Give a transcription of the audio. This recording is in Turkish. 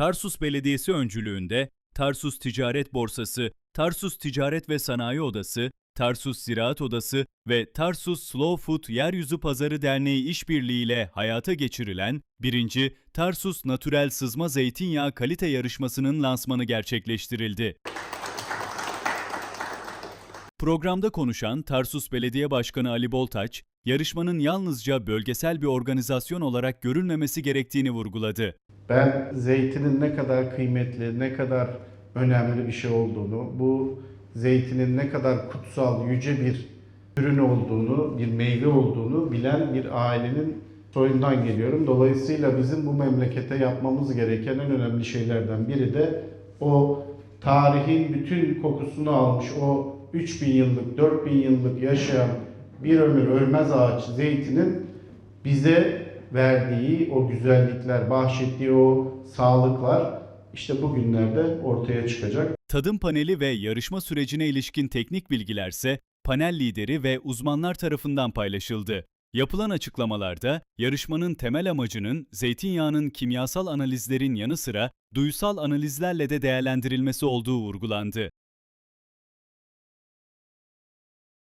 Tarsus Belediyesi öncülüğünde Tarsus Ticaret Borsası, Tarsus Ticaret ve Sanayi Odası, Tarsus Ziraat Odası ve Tarsus Slow Food Yeryüzü Pazarı Derneği işbirliğiyle hayata geçirilen 1. Tarsus Natürel Sızma Zeytinyağı Kalite Yarışması'nın lansmanı gerçekleştirildi. Programda konuşan Tarsus Belediye Başkanı Ali Boltaç, yarışmanın yalnızca bölgesel bir organizasyon olarak görülmemesi gerektiğini vurguladı. Ben zeytinin ne kadar kıymetli, ne kadar önemli bir şey olduğunu, bu zeytinin ne kadar kutsal, yüce bir ürün olduğunu, bir meyve olduğunu bilen bir ailenin soyundan geliyorum. Dolayısıyla bizim bu memlekete yapmamız gereken en önemli şeylerden biri de o tarihin bütün kokusunu almış o 3000 yıllık, 4000 yıllık yaşayan bir ömür ölmez ağaç zeytinin bize verdiği o güzellikler, bahşettiği o sağlıklar işte bugünlerde ortaya çıkacak. Tadım paneli ve yarışma sürecine ilişkin teknik bilgilerse panel lideri ve uzmanlar tarafından paylaşıldı. Yapılan açıklamalarda yarışmanın temel amacının zeytinyağının kimyasal analizlerin yanı sıra duysal analizlerle de değerlendirilmesi olduğu vurgulandı.